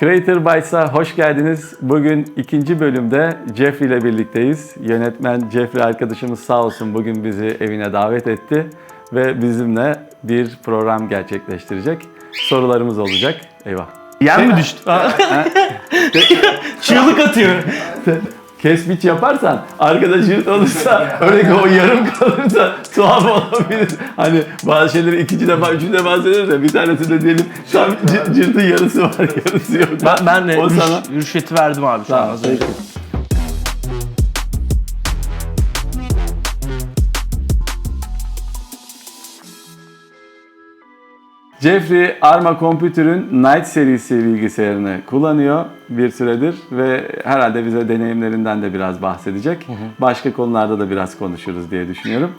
Creator Bytes'a hoş geldiniz. Bugün ikinci bölümde Jeffrey ile birlikteyiz. Yönetmen Jeffrey arkadaşımız sağ olsun bugün bizi evine davet etti ve bizimle bir program gerçekleştirecek. Sorularımız olacak. Eyvah. Yer mi düştü? Çığlık atıyor. Kes biç yaparsan arkadaşın olursa öyle o yarım kalırsa tuhaf olabilir. Hani bazı şeyleri ikinci defa, üçüncü defa söyleriz de bir tanesinde diyelim tam cı- cırtın yarısı var yarısı yok. Ben, ben de O rüş- sana- rüşveti verdim abi şu an Tamam, önce. peki. Jeffrey Arma Computer'ın Night serisi bilgisayarını kullanıyor bir süredir ve herhalde bize deneyimlerinden de biraz bahsedecek. Başka konularda da biraz konuşuruz diye düşünüyorum.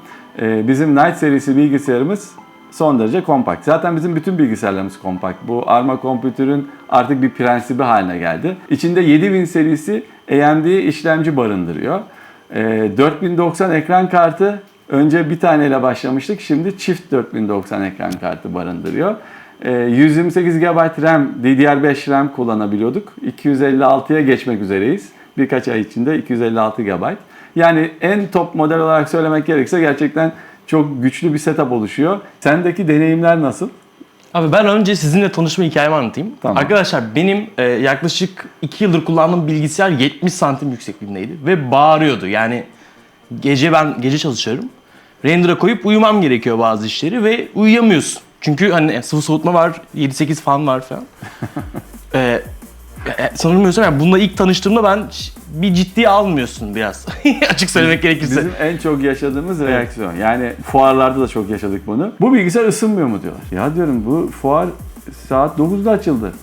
Ee, Bizim Night serisi bilgisayarımız son derece kompakt. Zaten bizim bütün bilgisayarlarımız kompakt. Bu Arma Computer'ın artık bir prensibi haline geldi. İçinde 7000 serisi AMD işlemci barındırıyor. Ee, 4090 ekran kartı Önce bir taneyle başlamıştık. Şimdi çift 4090 ekran kartı barındırıyor. Ee, 128 GB RAM, DDR5 RAM kullanabiliyorduk. 256'ya geçmek üzereyiz. Birkaç ay içinde 256 GB. Yani en top model olarak söylemek gerekirse gerçekten çok güçlü bir setup oluşuyor. Sendeki deneyimler nasıl? Abi ben önce sizinle tanışma hikayemi anlatayım. Tamam. Arkadaşlar benim e, yaklaşık 2 yıldır kullandığım bilgisayar 70 santim yüksekliğindeydi ve bağırıyordu. Yani gece ben gece çalışıyorum. Render'a koyup uyumam gerekiyor bazı işleri ve uyuyamıyorsun. Çünkü hani sıvı soğutma var, 7-8 fan var falan. e, e, sanırmıyorsam yani bununla ilk tanıştığımda ben bir ciddiye almıyorsun biraz. Açık söylemek gerekirse. Bizim en çok yaşadığımız reaksiyon. Yani fuarlarda da çok yaşadık bunu. Bu bilgisayar ısınmıyor mu diyorlar. Ya diyorum bu fuar saat 9'da açıldı.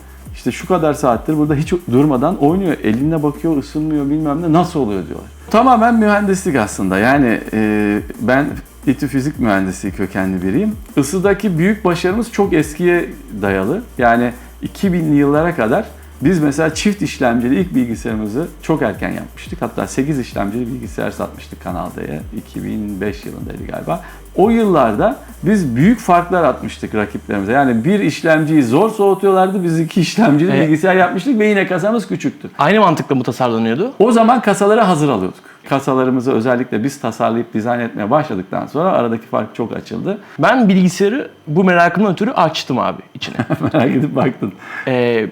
İşte şu kadar saattir burada hiç durmadan oynuyor. Eline bakıyor, ısınmıyor bilmem ne. Nasıl oluyor diyorlar. Tamamen mühendislik aslında. Yani e, ben İTÜ fizik mühendisliği kökenli biriyim. Isıdaki büyük başarımız çok eskiye dayalı. Yani 2000'li yıllara kadar biz mesela çift işlemcili ilk bilgisayarımızı çok erken yapmıştık. Hatta 8 işlemcili bilgisayar satmıştık Kanal D'ye. 2005 yılındaydı galiba. O yıllarda biz büyük farklar atmıştık rakiplerimize. Yani bir işlemciyi zor soğutuyorlardı. Biz iki işlemcili Evet. bilgisayar yapmıştık ve yine kasamız küçüktü. Aynı mantıkla mı tasarlanıyordu? O zaman kasaları hazır alıyorduk. Kasalarımızı özellikle biz tasarlayıp dizayn etmeye başladıktan sonra aradaki fark çok açıldı. Ben bilgisayarı bu merakımdan ötürü açtım abi içine. Merak edip baktın. Ee,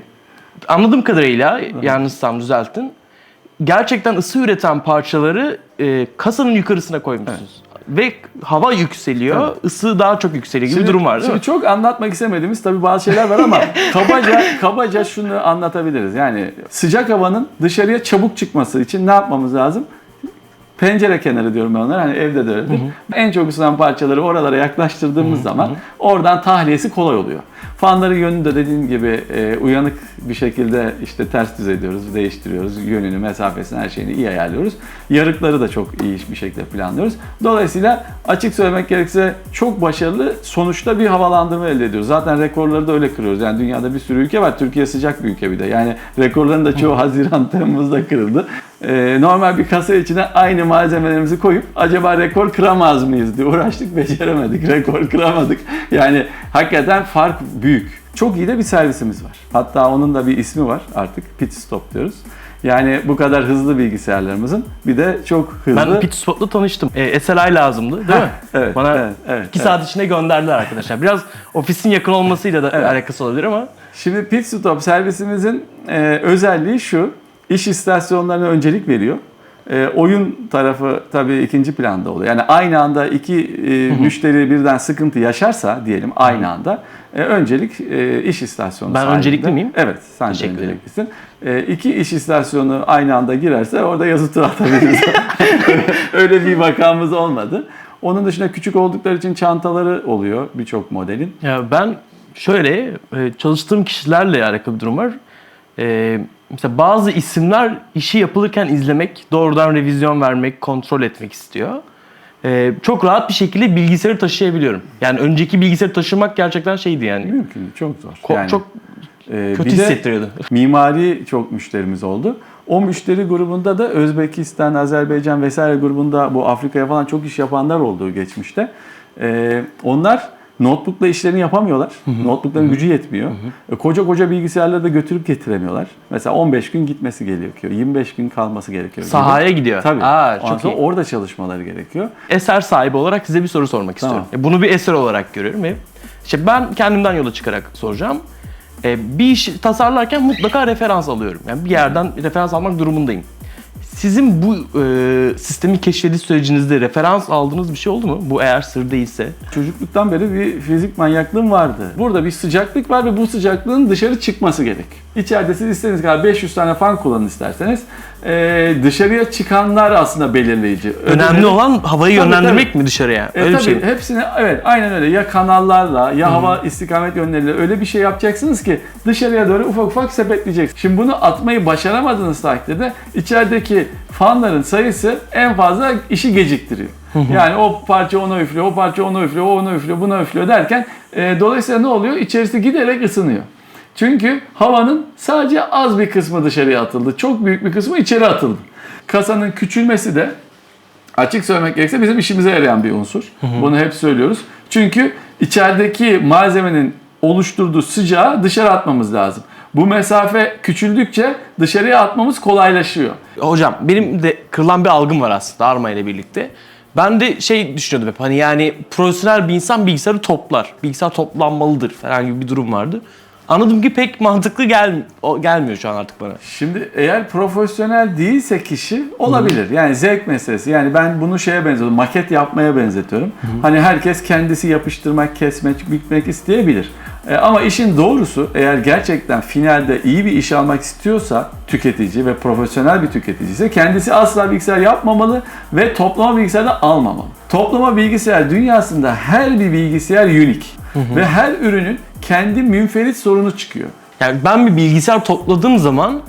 anladığım kadarıyla, yanlışsam düzeltin. Gerçekten ısı üreten parçaları e, kasanın yukarısına koymuşsunuz. Ve hava yükseliyor, ısı daha çok yükseliyor gibi bir durum var değil şimdi mi? çok anlatmak istemediğimiz tabii bazı şeyler var ama kabaca kabaca şunu anlatabiliriz. Yani sıcak havanın dışarıya çabuk çıkması için ne yapmamız lazım? Pencere kenarı diyorum ben onlara. Hani evde de öyledir. En çok ısınan parçaları oralara yaklaştırdığımız zaman oradan tahliyesi kolay oluyor. Fanların yönünü de dediğim gibi e, uyanık bir şekilde işte ters düz ediyoruz, değiştiriyoruz. Yönünü, mesafesini, her şeyini iyi ayarlıyoruz. Yarıkları da çok iyi bir şekilde planlıyoruz. Dolayısıyla açık söylemek gerekirse çok başarılı sonuçta bir havalandırma elde ediyoruz. Zaten rekorları da öyle kırıyoruz. Yani dünyada bir sürü ülke var. Türkiye sıcak bir ülke bir de. Yani rekorların da çoğu Haziran, Temmuz'da kırıldı. Ee, normal bir kasa içine aynı malzemelerimizi koyup acaba rekor kıramaz mıyız diye uğraştık, beceremedik. Rekor kıramadık. Yani hakikaten fark büyük. Çok iyi de bir servisimiz var. Hatta onun da bir ismi var artık. Pit Stop diyoruz. Yani bu kadar hızlı bilgisayarlarımızın bir de çok hızlı... Ben Pitspot'la tanıştım. E, SLI lazımdı değil mi? evet, Bana evet, evet, iki evet. saat içinde gönderdiler arkadaşlar. Biraz ofisin yakın olmasıyla da alakası olabilir ama. Şimdi Pit Stop servisimizin e, özelliği şu. İş istasyonlarına öncelik veriyor. E, oyun tarafı tabii ikinci planda oluyor. Yani aynı anda iki e, müşteri birden sıkıntı yaşarsa diyelim aynı anda e, öncelik e, iş istasyonu Ben sahibinde. öncelikli miyim? Evet, sen de Teşekkür ederim. önceliklisin. E, iki iş istasyonu aynı anda girerse orada yazı tura atabiliriz. Öyle bir vakamız olmadı. Onun dışında küçük oldukları için çantaları oluyor birçok modelin. Ya ben şöyle e, çalıştığım kişilerle alakalı bir durum var. E, mesela bazı isimler işi yapılırken izlemek, doğrudan revizyon vermek, kontrol etmek istiyor. E, çok rahat bir şekilde bilgisayarı taşıyabiliyorum. Yani önceki bilgisayarı taşımak gerçekten şeydi yani. Mümkün, çok zor. Ko- Yani, çok e, kötü bir de- hissettiriyordu. Mimari çok müşterimiz oldu. O müşteri grubunda da Özbekistan, Azerbaycan vesaire grubunda bu Afrika'ya falan çok iş yapanlar olduğu geçmişte. Ee, onlar Notebook'la işlerini yapamıyorlar. Notebook'ların gücü yetmiyor. E, koca koca bilgisayarları da götürüp getiremiyorlar. Mesela 15 gün gitmesi gerekiyor. 25 gün kalması gerekiyor. gibi. Sahaya gidiyor. Tabii. Aa, çok iyi. orada çalışmaları gerekiyor. Eser sahibi olarak size bir soru sormak Tamam. istiyorum. E, Bunu bir eser olarak görüyorum ve işte ben kendimden yola çıkarak soracağım. E, Bir işi tasarlarken mutlaka referans alıyorum. Yani bir yerden referans almak durumundayım. Sizin bu e, sistemi keşfediş sürecinizde referans aldığınız bir şey oldu mu? Bu eğer sır değilse. Çocukluktan beri bir fizik manyaklığım vardı. Burada bir sıcaklık var ve bu sıcaklığın dışarı çıkması gerek. İçeride siz istediğiniz kadar 500 tane fan kullanın isterseniz. Ee, dışarıya çıkanlar aslında belirleyici. Önemli Ödülleri- olan havayı Tabii, yönlendirmek tabii. mi dışarıya? E Öyle bir tabii şey mi? hepsini evet aynen öyle ya kanallarla ya hava istikamet yönleriyle öyle bir şey yapacaksınız ki dışarıya doğru ufak ufak sepetleyeceksiniz. Şimdi bunu atmayı başaramadığınız takdirde içerideki fanların sayısı en fazla işi geciktiriyor. Yani o parça ona üflüyor, o parça ona üflüyor, o ona üflüyor, buna üflüyor derken e, dolayısıyla ne oluyor? İçerisi giderek ısınıyor. Çünkü havanın sadece az bir kısmı dışarıya atıldı. Çok büyük bir kısmı içeri atıldı. Kasanın küçülmesi de açık söylemek gerekirse bizim işimize yarayan bir unsur. Bunu hep söylüyoruz. Çünkü içerideki malzemenin oluşturduğu sıcağı dışarı atmamız lazım. Bu mesafe küçüldükçe dışarıya atmamız kolaylaşıyor. Hocam benim de kırılan bir algım var aslında Arma ile birlikte. Ben de şey düşünüyordum hep hani yani profesyonel bir insan bilgisayarı toplar. Bilgisayar toplanmalıdır falan gibi bir durum vardı. Anladım ki pek mantıklı gel o- gelmiyor şu an artık bana. Şimdi eğer profesyonel değilse kişi olabilir. Yani zevk meselesi. Yani ben bunu şeye benzetiyorum. Maket yapmaya benzetiyorum. Hani herkes kendisi yapıştırmak, kesmek, bükmek isteyebilir. E, ama işin doğrusu eğer gerçekten finalde iyi bir iş almak istiyorsa tüketici ve profesyonel bir tüketici ise kendisi asla bilgisayar yapmamalı ve toplama bilgisayar da almamalı. Toplama bilgisayar dünyasında her bir bilgisayar unik ve her ürünün kendi münferit sorunu çıkıyor. Yani ben bir bilgisayar topladığım zaman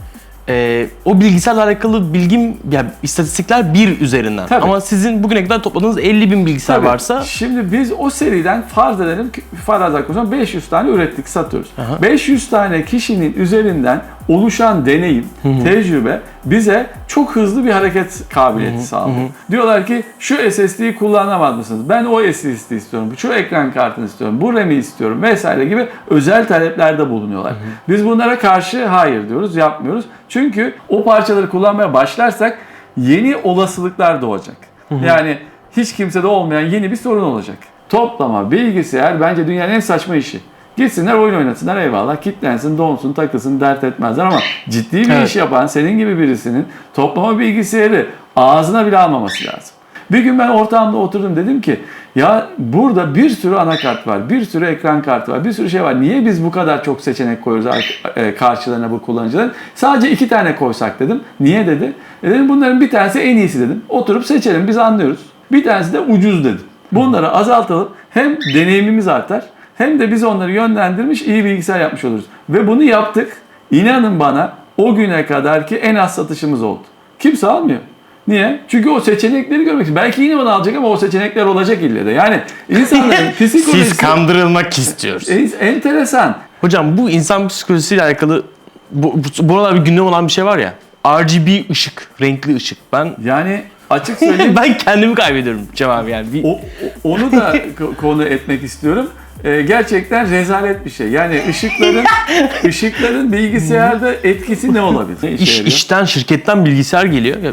e, o bilgisayarla alakalı bilgim, yani istatistikler bir üzerinden. Tabii. Ama sizin bugüne kadar topladığınız 50 bin bilgisayar Tabii. varsa Şimdi biz o seriden farz edelim ki farazat konusunda 500 tane ürettik, satıyoruz. Aha. 500 tane kişinin üzerinden oluşan deneyim, tecrübe bize çok hızlı bir hareket kabiliyeti sağlıyor. Diyorlar ki şu SSD'yi kullanamaz mısınız? Ben o SSD istiyorum, şu ekran kartını istiyorum, bu RAM'i istiyorum vesaire gibi özel taleplerde bulunuyorlar. Biz bunlara karşı hayır diyoruz, yapmıyoruz. Çünkü o parçaları kullanmaya başlarsak yeni olasılıklar doğacak. Yani hiç kimsede olmayan yeni bir sorun olacak. Toplama, bilgisayar bence dünyanın en saçma işi. Gitsinler oyun oynasınlar eyvallah. Kitlensin, donsun, takılsın dert etmezler ama ciddi bir Evet. iş yapan senin gibi birisinin toplama bilgisayarı ağzına bile almaması lazım. Bir gün ben ortağımda oturdum dedim ki ya burada bir sürü anakart var, bir sürü ekran kartı var, bir sürü şey var. Niye biz bu kadar çok seçenek koyuyoruz e, karşılarına bu kullanıcıların? Sadece iki tane koysak dedim. Niye dedi? E dedim bunların bir tanesi en iyisi dedim. Oturup seçelim biz anlıyoruz. Bir tanesi de ucuz dedim. Bunları azaltalım. Hem deneyimimiz artar hem de biz onları yönlendirmiş iyi bilgisayar yapmış oluruz. Ve bunu yaptık. İnanın bana o güne kadar ki en az satışımız oldu. Kimse almıyor. Niye? Çünkü o seçenekleri görmek için. Belki yine onu alacak ama o seçenekler olacak ille de. Yani insanların psikolojisi siz kandırılmak istiyorsunuz. en- enteresan. Hocam bu insan psikolojisiyle alakalı bu, bu, buralar bir gündem olan bir şey var ya. RGB ışık, renkli ışık. Ben Yani açık söyleyeyim ben kendimi kaybediyorum cevabı yani. Bir, o, onu da ko- konu etmek istiyorum. Ee, gerçekten rezalet bir şey. Yani ışıkların ışıkların bilgisayarda etkisi ne olabilir? Ne iş, yarıyor? işten, şirketten bilgisayar geliyor. Ya,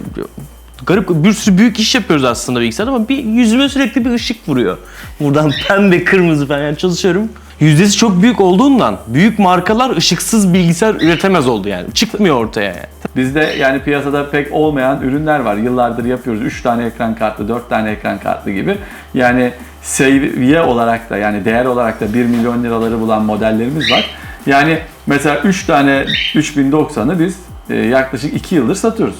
garip bir sürü büyük iş yapıyoruz aslında bilgisayarda ama bir yüzüme sürekli bir ışık vuruyor. Buradan pembe, kırmızı falan yani çalışıyorum. Yüzdesi çok büyük olduğundan büyük markalar ışıksız bilgisayar üretemez oldu yani. Çıkmıyor ortaya yani. Bizde yani piyasada pek olmayan ürünler var. Yıllardır yapıyoruz. 3 tane ekran kartlı, 4 tane ekran kartlı gibi. Yani seviye olarak da yani değer olarak da 1 milyon liraları bulan modellerimiz var. Yani mesela 3 tane 3090'ı biz e, yaklaşık 2 yıldır satıyoruz.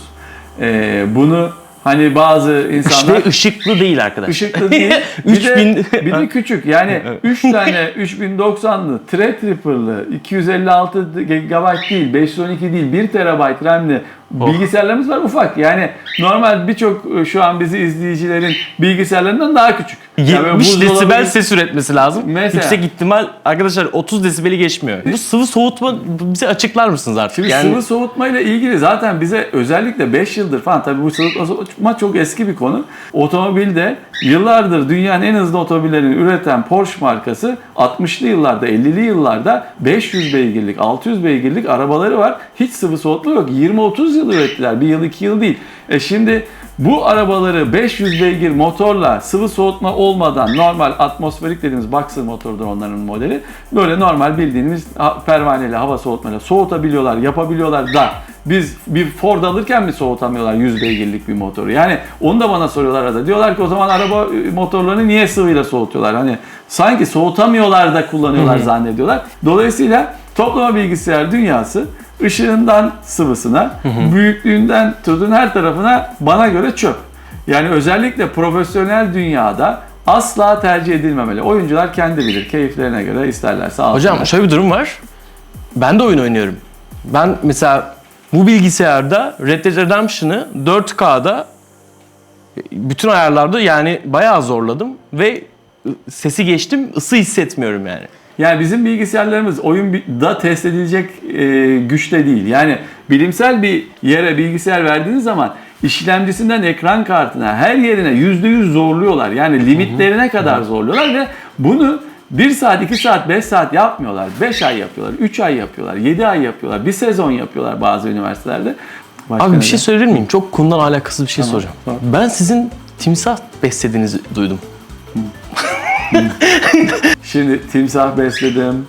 E, bunu hani bazı insanlar İşte ışıklı değil arkadaş. Işıklı değil. Bir 3000 de, bir de küçük. Yani 3 tane 3090'lı, Threadripper'lı, 256 GB değil, 512 değil, 1 TB RAM'li bilgisayarlarımız var ufak. Yani normal birçok e, şu an bizi izleyicilerin bilgisayarlarından daha küçük. Yani böyle 70 buzdolabı- desibel ses üretmesi lazım. Mesela. Yüksek ihtimal arkadaşlar 30 desibeli geçmiyor. Bu sıvı soğutma bize açıklar mısınız artık? Şimdi yani sıvı soğutmayla ilgili zaten bize özellikle 5 yıldır falan tabii bu sıvı soğutma çok eski bir konu. Otomobilde Yıllardır dünyanın en hızlı otomobillerini üreten Porsche markası 60'lı yıllarda, 50'li yıllarda 500 beygirlik, 600 beygirlik arabaları var. Hiç sıvı soğutma yok. 20-30 yıl ürettiler. Bir yıl, iki yıl değil. E şimdi bu arabaları 500 beygir motorla sıvı soğutma olmadan normal atmosferik dediğimiz boxer motordur onların modeli. Böyle normal bildiğimiz pervaneli hava soğutmayla soğutabiliyorlar, yapabiliyorlar da biz bir Ford alırken mi soğutamıyorlar 100 beygirlik bir motoru? Yani onu da bana soruyorlar arada. Diyorlar ki o zaman araba e, motorlarını niye sıvıyla soğutuyorlar? Hani sanki soğutamıyorlar da kullanıyorlar zannediyorlar. Dolayısıyla toplama bilgisayar dünyası ışığından sıvısına, büyüklüğünden tutun her tarafına bana göre çöp. Yani özellikle profesyonel dünyada asla tercih edilmemeli. Oyuncular kendi bilir. Keyiflerine göre isterlerse alsınlar. Hocam şöyle bir durum var. Ben de oyun oynuyorum. Ben mesela bu bilgisayarda Red Dead Redemption'ı 4K'da bütün ayarlarda yani bayağı zorladım ve sesi geçtim ısı hissetmiyorum yani. Yani bizim bilgisayarlarımız oyun bi- da test edilecek e, güçte değil. Yani bilimsel bir yere bilgisayar verdiğiniz zaman işlemcisinden ekran kartına her yerine %100 zorluyorlar. Yani limitlerine kadar zorluyorlar ve bunu 1 saat, 2 saat, 5 saat yapmıyorlar. 5 ay yapıyorlar, 3 ay yapıyorlar, 7 ay yapıyorlar, bir sezon yapıyorlar bazı üniversitelerde. Başka Abi bir şey söyleyebilir miyim? Çok konudan alakasız bir şey soracağım. sor. Ben sizin timsah beslediğinizi duydum. Şimdi timsah besledim,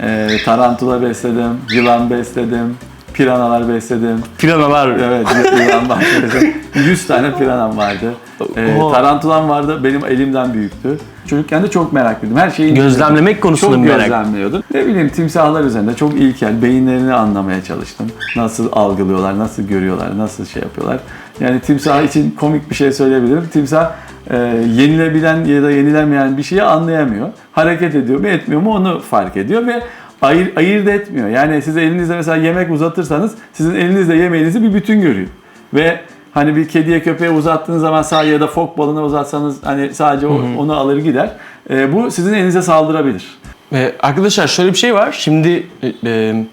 e, tarantula besledim, yılan besledim, piranalar besledim. Piranalar. Evet, yılan besledim. 100 tane piranam vardı. E, Oha. tarantulam vardı, benim elimden büyüktü. Çocukken de çok meraklıydım. Her şeyi Gözlemlemek konusunda çok merak. gözlemliyordum. Ne bileyim timsahlar üzerinde çok ilkel, beyinlerini anlamaya çalıştım. Nasıl algılıyorlar, nasıl görüyorlar, nasıl şey yapıyorlar. Yani timsah için komik bir şey söyleyebilirim. Timsah e, yenilebilen ya da yenilemeyen bir şeyi anlayamıyor. Hareket ediyor mu etmiyor mu onu fark ediyor ve ayır, ayırt etmiyor. Yani siz elinizde mesela yemek uzatırsanız sizin elinizle yemeğinizi bir bütün görüyor. Ve hani bir kediye köpeğe uzattığınız zaman sağ ya da fok balına uzatsanız hani sadece o- onu alır gider. E, bu sizin elinize saldırabilir. Ee, arkadaşlar şöyle bir şey var. Şimdi e, e,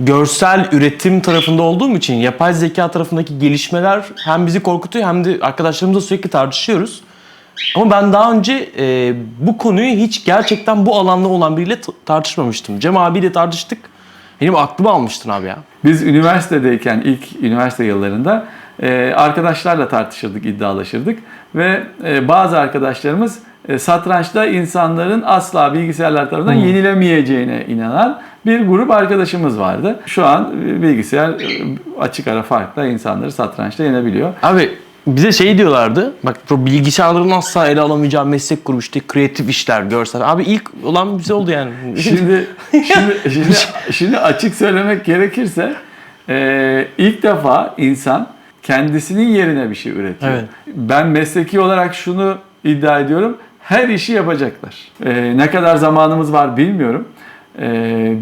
görsel üretim tarafında olduğum için yapay zeka tarafındaki gelişmeler hem bizi korkutuyor hem de arkadaşlarımızla sürekli tartışıyoruz. Ama ben daha önce e, bu konuyu hiç gerçekten bu alanda olan biriyle tartışmamıştım. Cem abiyle tartıştık. Benim aklımı almıştın abi ya. Biz üniversitedeyken ilk üniversite yıllarında e, arkadaşlarla tartışırdık, iddialaşırdık ve e, bazı arkadaşlarımız e, satrançta insanların asla bilgisayarlar tarafından yenilemeyeceğine inanan bir grup arkadaşımız vardı. Şu an e, bilgisayar e, açık ara farkla insanları satrançta yenebiliyor. Abi bize şey diyorlardı. Bak bu bilgisayarların asla ele alamayacağı meslek grubu işte kreatif işler, görsel. Abi ilk olan bize oldu yani. Şimdi şimdi şimdi, şimdi açık söylemek gerekirse e, ilk defa insan kendisinin yerine bir şey üretiyor. Evet. Ben mesleki olarak şunu iddia ediyorum. Her işi yapacaklar. E, ne kadar zamanımız var bilmiyorum. E,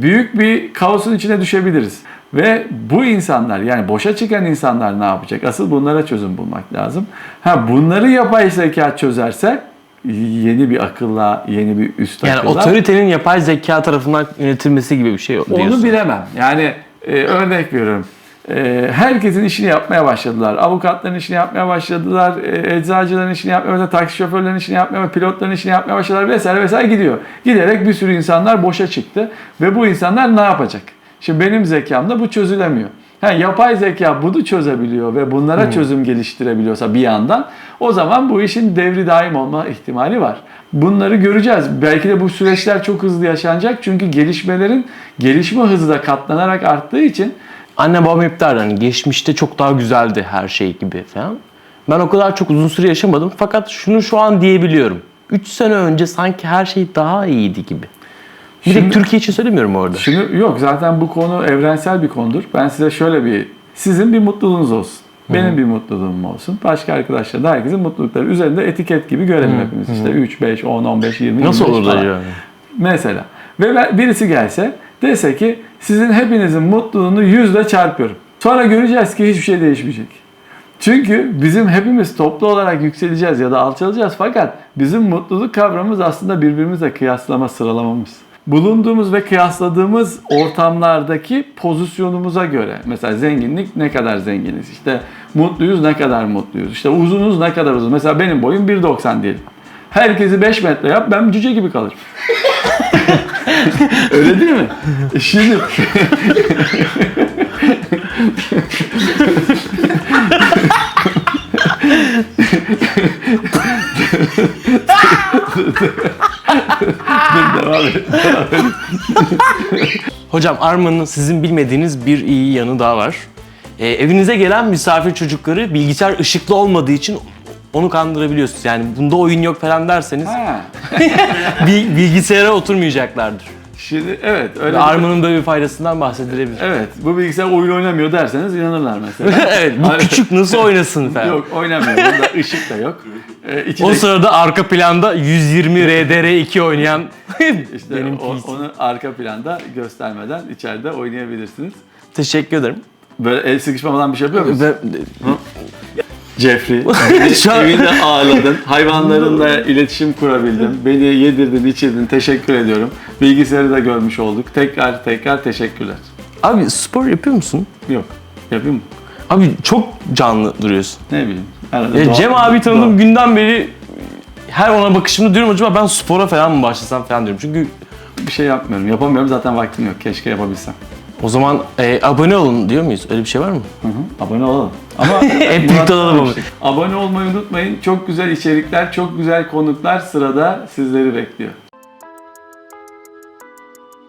büyük bir kaosun içine düşebiliriz. Ve bu insanlar yani boşa çıkan insanlar ne yapacak? Asıl bunlara çözüm bulmak lazım. Ha bunları yapay zeka çözerse yeni bir akılla, yeni bir üst yani akılla otoritenin yapay zeka tarafından yönetilmesi gibi bir şey diyorsun. onu bilemem. Yani e, örnek veriyorum. E, herkesin işini yapmaya başladılar. Avukatların işini yapmaya başladılar. E, eczacıların işini yapmaya başladılar. Taksi şoförlerinin işini yapmaya pilotların işini yapmaya başladılar vesaire vesaire gidiyor. Giderek bir sürü insanlar boşa çıktı. Ve bu insanlar ne yapacak? Şimdi benim zekamda bu çözülemiyor. Ha, yapay zeka bunu çözebiliyor ve bunlara çözüm geliştirebiliyorsa bir yandan o zaman bu işin devri daim olma ihtimali var. Bunları göreceğiz. Belki de bu süreçler çok hızlı yaşanacak çünkü gelişmelerin gelişme hızı da katlanarak arttığı için Anne babam hep der hani geçmişte çok daha güzeldi her şey gibi falan. Ben o kadar çok uzun süre yaşamadım fakat şunu şu an diyebiliyorum. 3 sene önce sanki her şey daha iyiydi gibi. Bir Şimdi- de Türkiye için söylemiyorum orada. Şimdi yok zaten bu konu evrensel bir konudur. Ben size şöyle bir sizin bir mutluluğunuz olsun. Benim bir mutluluğum olsun. Başka arkadaşlar da herkesin mutlulukları üzerinde etiket gibi görelim hepimiz. İşte 3, 5, 10, 15, 20, Nasıl 25 olur da falan. yani? Mesela. Ve ben- birisi gelse dese ki sizin hepinizin mutluluğunu yüzle çarpıyorum. Sonra göreceğiz ki hiçbir şey değişmeyecek. Çünkü bizim hepimiz toplu olarak yükseleceğiz ya da alçalacağız fakat bizim mutluluk kavramımız aslında birbirimizle kıyaslama sıralamamız. Bulunduğumuz ve kıyasladığımız ortamlardaki pozisyonumuza göre mesela zenginlik ne kadar zenginiz işte mutluyuz ne kadar mutluyuz işte uzunuz ne kadar uzun mesela benim boyum 1.90 diyelim Herkesi 5 metre yap ben cüce gibi kalırım. Öyle değil mi? E Şimdi Dur, devam et. Hocam Arma'nın sizin bilmediğiniz bir iyi yanı daha var. Ee, evinize gelen misafir çocukları bilgisayar ışıklı olmadığı için onu kandırabiliyorsunuz. Yani bunda oyun yok falan derseniz Ha. bil- bilgisayara oturmayacaklardır. Şimdi evet öyle. Arma'nın böyle bir faydasından bahsedilebilir. Evet bu bilgisayar oyun oynamıyor derseniz inanırlar mesela. evet bu küçük nasıl oynasın falan. Yok oynamıyor. Bunda ışık da yok. Ee, içinde O sırada arka planda 120 RDR2 oynayan işte benim o- onu arka planda göstermeden içeride oynayabilirsiniz. Teşekkür ederim. Böyle el sıkışmamadan bir şey yapıyor musun? Jeffrey, Şu an- evinde ağırladın. Hayvanlarınla iletişim kurabildim. Beni yedirdin, içirdin. Teşekkür ediyorum. Bilgisayarı da görmüş olduk. Tekrar tekrar teşekkürler. abi spor yapıyor musun? Yok. Yapayım mı? Abi çok canlı duruyorsun. Ne bileyim. Arada Ya Cem abi tanıdığım doğa- günden beri her ona bakışımda diyorum acaba ben spora falan mı başlasam falan diyorum. Çünkü Bir şey yapmıyorum. Yapamıyorum. Zaten vaktim yok. Keşke yapabilsem. O zaman e, abone olun diyor muyuz? Öyle bir şey var mı? Hı hı. Abone olalım. Ama Hep birlikte olalım ama. Abone olmayı unutmayın. Çok güzel içerikler, çok güzel konuklar sırada sizleri bekliyor.